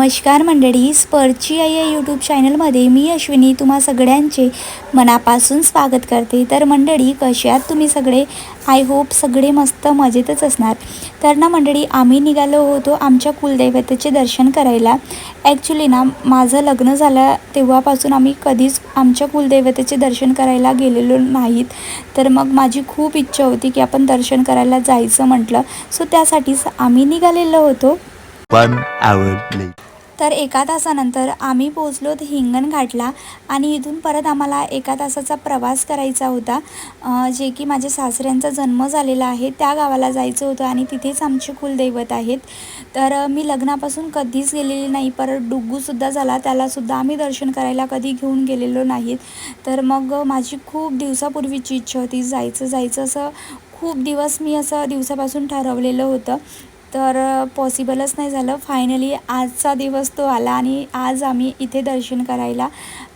नमस्कार मंडळी स्पर्ची आई या यूट्यूब चॅनलमध्ये मी अश्विनी तुम्हा सगळ्यांचे मनापासून स्वागत करते. तर मंडळी कसे आहात तुम्ही सगळे? आय होप सगळे मस्त मजेतच असणार. तर ना मंडळी आम्ही निघालो होतो आमच्या कुलदैवतेचे दर्शन करायला. ॲक्च्युली ना माझं लग्न झालं तेव्हापासून आम्ही कधीच आमच्या कुलदैवतेचे दर्शन करायला गेलेलो नाहीत. तर मग माझी खूप इच्छा होती की आपण दर्शन करायला जायचं म्हटलं. सो त्यासाठीच आम्ही निघालेलो होतो. One hour later. तर एका तासानंतर आम्ही पोचलो हिंगणघाटला आणि इथून परत आम्हाला एका तासाचा प्रवास करायचा होता. जे की माझ्या सासऱ्यांचा जन्म झालेला आहे त्या गावाला जायचं होतं आणि तिथेच आमचे कुलदैवत आहेत. तर मी लग्नापासून कधीच गेलेली नाही परत डुग्गूसुद्धा झाला. त्यालासुद्धा आम्ही दर्शन करायला कधी घेऊन गेलेलो नाहीत. तर मग माझी खूप दिवसापूर्वीची इच्छा होती जायचं जायचं असं खूप दिवस मी असं दिवसापासून ठरवलेलं होतं. तर पॉसिबलच नाही झालं. फायनली आजचा दिवस तो आला आणि आज आम्ही इथे दर्शन करायला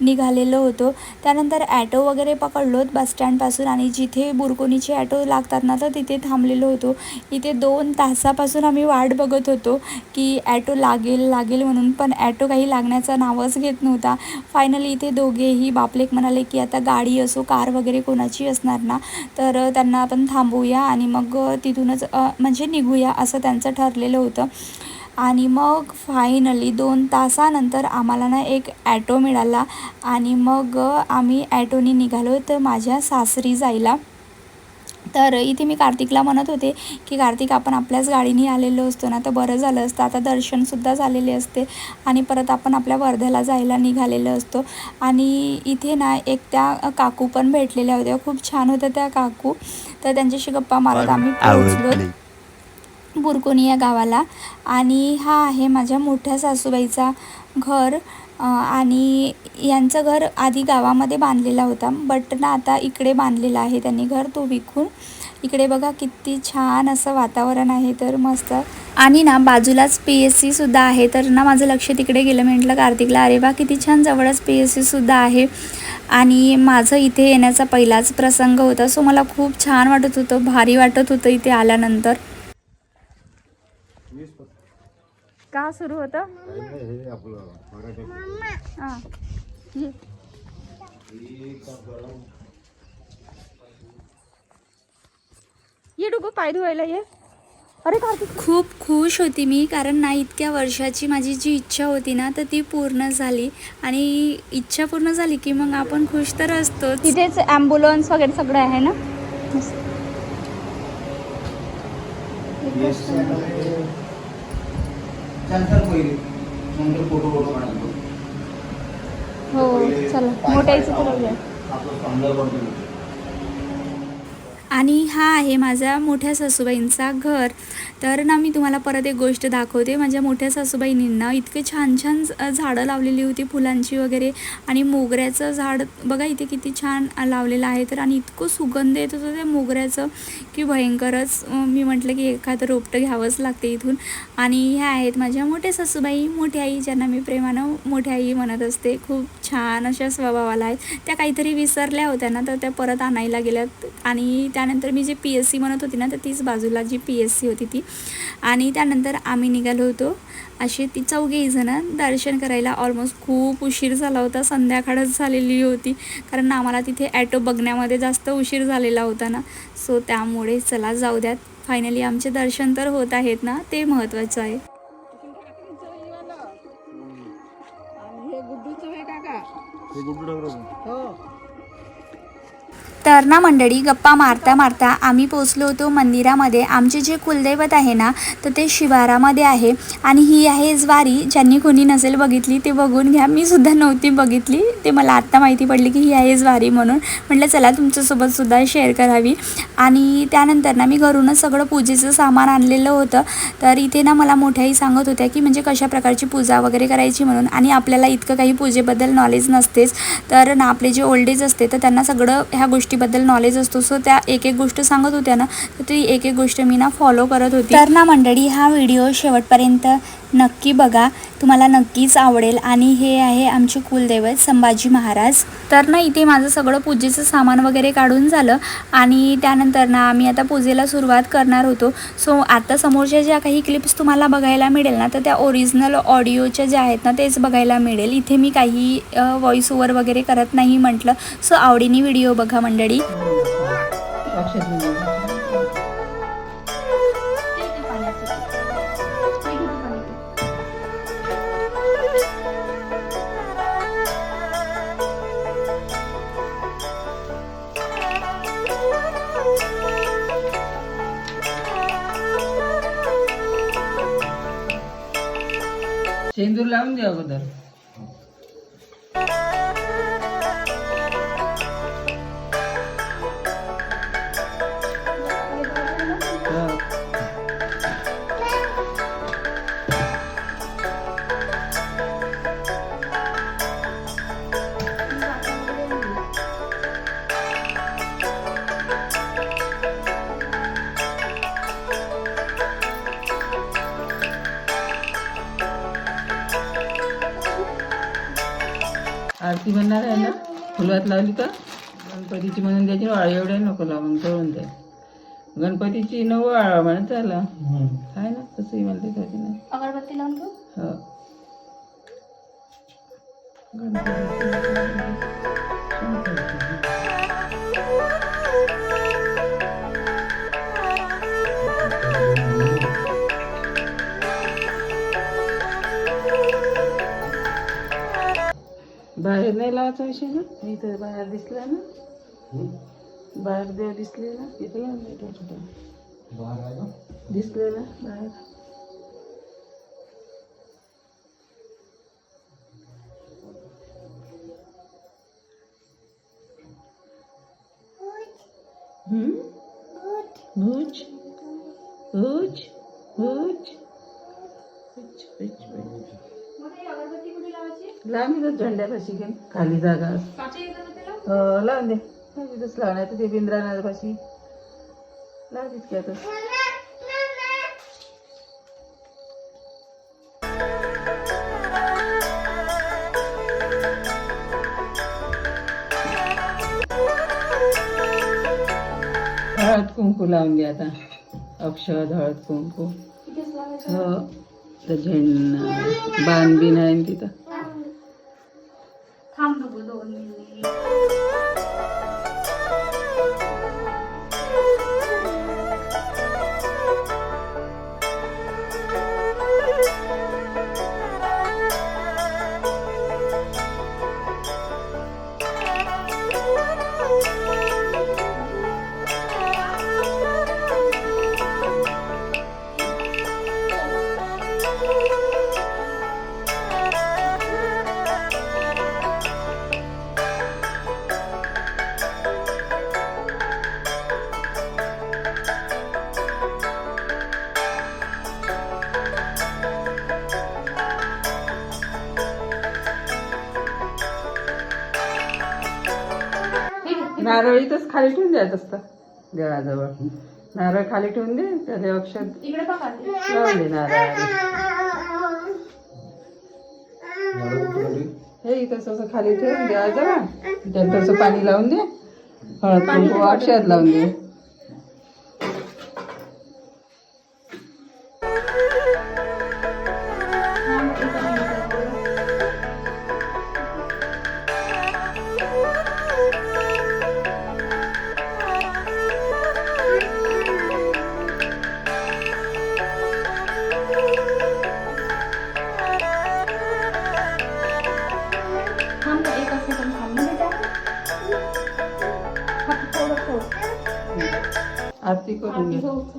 निघालेलो होतो. त्यानंतर ॲटो वगैरे पकडलोत बसस्टँडपासून आणि जिथे बुरकोनीचे ॲटो लागतात ना तर तिथे थांबलेलो होतो. इथे दोन तासापासून आम्ही वाट बघत होतो की ॲटो लागेल लागेल म्हणून पण ॲटो काही लागण्याचं नावच घेत नव्हता. फायनली इथे दोघेही बापलेक म्हणाले की आता गाडी असो कार वगैरे कोणाची असणार ना तर त्यांना आपण थांबूया आणि मग तिथूनच म्हणजे निघूया असं त्यांचं ठरलेलं होतं. आणि मग फायनली दोन तासानंतर आम्हाला ना एक ॲटो मिळाला. आणि मग आम्ही ॲटोनी निघालो तर माझ्या सासरी जायला. तर इथे मी कार्तिकला म्हणत होते की कार्तिक आपण आपल्याच गाडीने आलेलो असतो ना तर बरं झालं असतं. आता दर्शनसुद्धा झालेले असते आणि परत आपण आपल्या वर्ध्याला जायला निघालेलो असतो. आणि इथे ना एक त्या काकू पण भेटलेल्या होत्या. खूप छान होत्या त्या काकू. तर त्यांच्याशी गप्पा मारत आम्ही पोहोचलो. बुरकोनी या गावाला. आणि हा आहे माझ्या मोठ्या सासूबाईचा घर. आणि यांचं घर आधी गावामध्ये बांधलेला होता. बट ना आता इकडे बांधलेला आहे त्यांनी घर तो विकून. इकडे बघा किती छान असं वातावरण आहे तर मस्त. आणि ना बाजूलाच पी एस सीसुद्धा आहे. तर ना माझं लक्ष तिकडे गेलं. म्हटलं कार्तिकला अरे वा किती छान जवळच पी एस सीसुद्धा आहे. आणि माझं इथे येण्याचा पहिलाच प्रसंग होता. सो मला खूप छान वाटत होतं भारी वाटत होतं इथे आल्यानंतर. का सुरू होतं? हां. ये. डुगू पाय धुवायला ये. अरे खूप खुश होती मी कारण ना इतक्या वर्षाची माझी जी इच्छा होती ना तर ती पूर्ण झाली. आणि इच्छा पूर्ण झाली की मग आपण खुश तर असतो तिथेच ॲम्ब्युलन्स वगैरे सगळं आहे ना? हो चला. पडतो आणि हा आहे माझ्या मोठ्या सासूबाईंचा घर. तर ना मी तुम्हाला परत एक गोष्ट दाखवते. माझ्या मोठ्या सासूबाईंना इतके छान छान झाडं लावलेली होती फुलांची वगैरे. आणि मोगऱ्याचं झाड बघा इथे किती छान लावलेलं आहे तर. आणि इतकं सुगंध येत होतं त्या मोगऱ्याचं की भयंकरच. मी म्हटलं की एखादं रोपटं घ्यावंच लागते इथून. आणि ह्या आहेत माझ्या मोठ्या सासूबाई मोठी आई ज्यांना मी प्रेमानं मोठी आई म्हणत असते. खूप छान अशा स्वभावाला आहेत. त्या काहीतरी विसरल्या होत्या ना तर त्या परत आणायला गेल्यात. आणि त्यानंतर मी जे पी एस सी म्हणत होती ना तर तीच बाजूला जी पी एस सी होती ती. आणि त्यानंतर आम्ही निघालो होतो. असे ती चौघेही जणं दर्शन करायला ऑलमोस्ट खूप उशीर झाला होता. संध्याकाळच झालेली होती. कारण आम्हाला तिथे ॲटो बघण्यामध्ये जास्त उशीर झालेला होता ना. सो त्यामुळे चला जाऊ द्यात. फायनली आमचे दर्शन तर होत आहेत ना. ते महत्त्वाचं आहे. तर ना मंडळी गप्पा मारता मारता आम्ही पोचलो होतो मंदिरामध्ये. आमचे जे कुलदैवत आहे ना तर ते शिवारामध्ये आहे. आणि ही आहे ज्वारी ज्यांनी कोणी नसेल बघितली ते बघून घ्या. मी सुद्धा नव्हती बघितली. ते मला आत्ता माहिती पडली की ही आहे ज्वारी म्हणून. म्हटलं चला तुमच्यासोबत सुद्धा शेअर करावी. आणि त्यानंतर ना मी घरूनच सगळं पूजेचं सामान आणलेलं होतं. तर इथे ना मला मोठ्याही सांगत होत्या की म्हणजे कशा प्रकारची पूजा वगैरे करायची म्हणून. आणि आपल्याला इतकं काही पूजेबद्दल नॉलेज नसतेच. तर ना आपले जे ओल्ड एज असते तर त्यांना सगळं ह्या गोष्टी गोष्टीबद्दल नॉलेज असतो. सो त्या एक एक गोष्ट सांगत होत्या ना तर ती एक एक गोष्ट मी ना फॉलो करत होती. तर ना मंडळी हा व्हिडिओ शेवटपर्यंत नक्की बघा. तुम्हाला नक्कीच आवडेल. आणि हे आहे आमचे कुलदैवत संभाजी महाराज. तर ना इथे माझं सगळं पूजेचं सामान वगैरे काढून झालं. आणि त्यानंतर ना आम्ही आता पूजेला सुरुवात करणार होतो. सो आता समोरच्या ज्या काही क्लिप्स तुम्हाला बघायला मिळेल ना तर त्या ओरिजिनल ऑडिओच्या ज्या आहेत ना तेच बघायला मिळेल. इथे मी काही व्हॉइस ओव्हर वगैरे करत नाही म्हटलं. सो आवडीने व्हिडिओ बघा मंडळी. शेंदूर लावून द्या अगोदर. आरती म्हणणार आहे ना? फुलवात लावली का? गणपतीची म्हणून द्यायची वाळ एवढ्या नको लावून तळून द्या गणपतीची नऊ वाळा म्हणत झाला आहे ना? तसंही म्हणते कधी नाही. अगरबत्ती लावून घेऊ हो. गणपतीची बाहेर नाही लावायचा विषय ना? इथं बाहेर दिसला ना? बाहेर देव दिसले ना? इथं लावून द्यायचं छोटं. दिसले ना? बाहेर. हम्म? भूज. भूज. भूज. भूज, भूज, भूज. लावून दे झेंड्यापाशी घेऊन. खाली जागा. हो लावून दे. तिथंच लावणार ते बिंद्रानाथ पाशी लाव तितक्यातच हळद कुंकू लावून घ्या आता. अक्षद हळद कुंकू. हो तर झेंड. बाण बिन आहे तिथं. थांब बघू दोन मिनिट नारळ इथंच खाली ठेवून द्यायचं असतं. देवाजवळ नारळ खाली ठेवून दे त्याला अक्षर इकडे बघा लावले नारळ हे इथं असं खाली ठेवून देवाजवळ त्यात थोडंसं पाणी लावून दे. हळद कुंकू अक्षर लावून दे.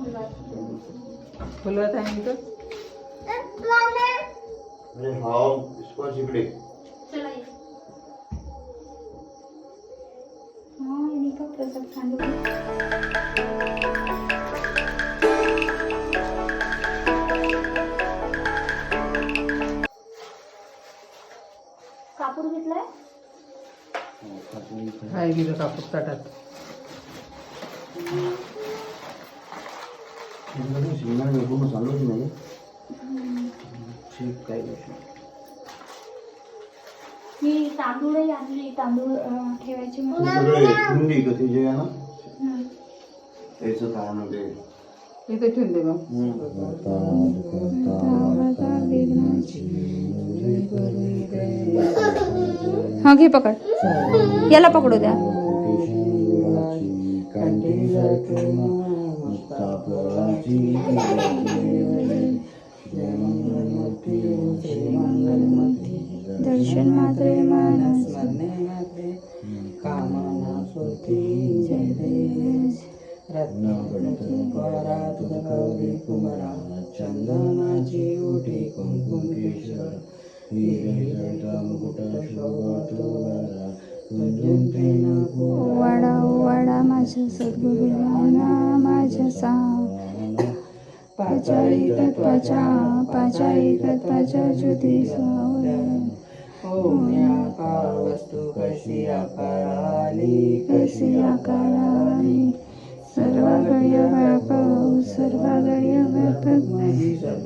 फुलवत आहे स्पर्श इकडे. हा, प्रसाद खांडू कापूर घेतलाय? काय कापूस ताटात. पूर्ण नाही ठीक. मी तांदूळही आणली तांदूळ ठेवायचे कुंडी जे आहे ना हं. त्याचं ते इथे ठेवून दे मग हा घे पकड याला पकडू द्या दर्शन मात्रे मानस। कामना सुती जय देश रत्नागणपती परा तुझ कवरी कुमरा चंदनाची ओटी कुंकुम केशर हिरे जटा मुकुट शोभा तुगारा कुंजंते न माझ्या सद्गुरुना माझ्या सा पाचाई तत्वाच्या पाचाई तत्वाच्या ज्योती ओम वस्तू कशी आकाराली कशी आकाराने सर्वागड्य व्यापक सर्वागड्य व्यापक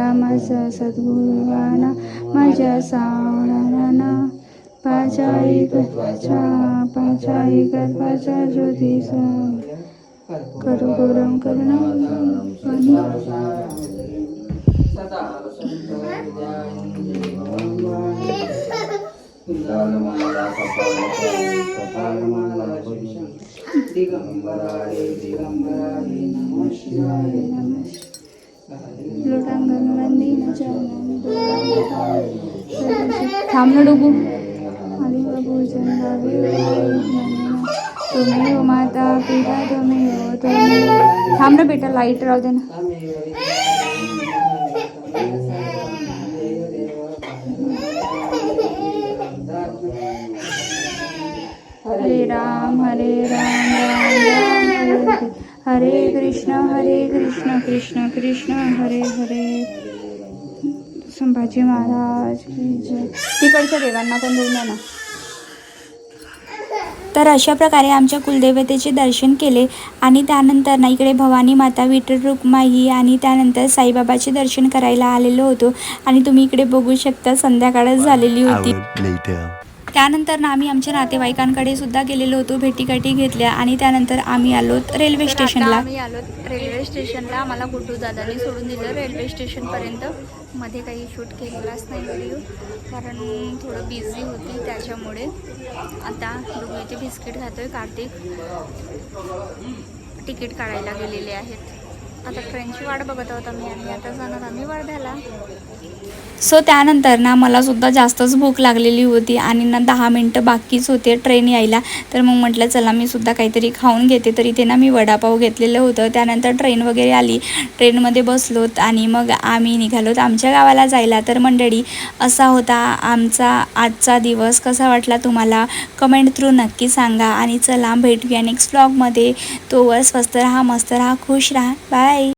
माझा सद्गुरुवाना माझ्या सावणाना पाचाई तत्वाच्या पाचाई तत्वाच्या ज्योतिषा करू गुरम करुणा सदा दिगंबराय दिगंबराय नमः शिवाय थांब ना डुबू माता पिता तुम्ही थांब बेटा लाइट राहू दे ना हरे राम हरे राम राम, हरे कृष्ण हरे कृष्ण कृष्ण कृष्ण, हरे हरे। संभाजी महाराज की जय. तिकडच्या देवांना पण देऊन ना. तर अशा प्रकारे आमच्या कुलदेवतेचे दर्शन केले आणि त्यानंतर ना इकडे भवानी माता विठ्ठल रुक्माई आणि त्यानंतर साईबाबाचे दर्शन करायला आलेलो होतो. आणि तुम्ही इकडे बघू शकता संध्याकाळच झालेली होती. त्यानंतर ना आम्ही आमच्या नातेवाईकांकडे सुद्धा गेलेलो होतो भेटीगाठी घेतल्या आणि त्यानंतर आम्ही आलो रेल्वे स्टेशनला. आम्ही आलो रेल्वे स्टेशनला. आम्हाला गुड्डू दादांनी सोडून दिलं रेल्वे स्टेशनपर्यंत. मध्ये काही शूट केलेलाच नाही व्हिडिओ कारण थोडं बिझी होती त्याच्यामुळे. आता डुबलीचे बिस्किट खातोय कार्तिक. तिकीट काढायला गेलेले आहेत. आता ट्रेनची वाट बघत आहोत आम्ही आणि आता जाणार आम्ही वर्ध्याला. सो त्यानंतर ना मला सुद्धा जास्तच भूक लागलेली होती आणि ना दहा मिनटं बाकीच होते ट्रेन यायला. तर मग म्हटलं चला मी सुद्धा काहीतरी खाऊन घेते. तर इथे ना मी वडापाव घेतलेलं होतं. त्यानंतर ट्रेन वगैरे आली. ट्रेनमध्ये बसलोत आणि मग आम्ही निघालोत आमच्या गावाला जायला तर मंडळी असा होता आमचा आजचा दिवस. कसा वाटला तुम्हाला? कमेंट थ्रू नक्की सांगा. आणि चला भेटूया नेक्स्ट ब्लॉगमध्ये तोवर स्वस्त राहा मस्त राहा खुश राहा. बाय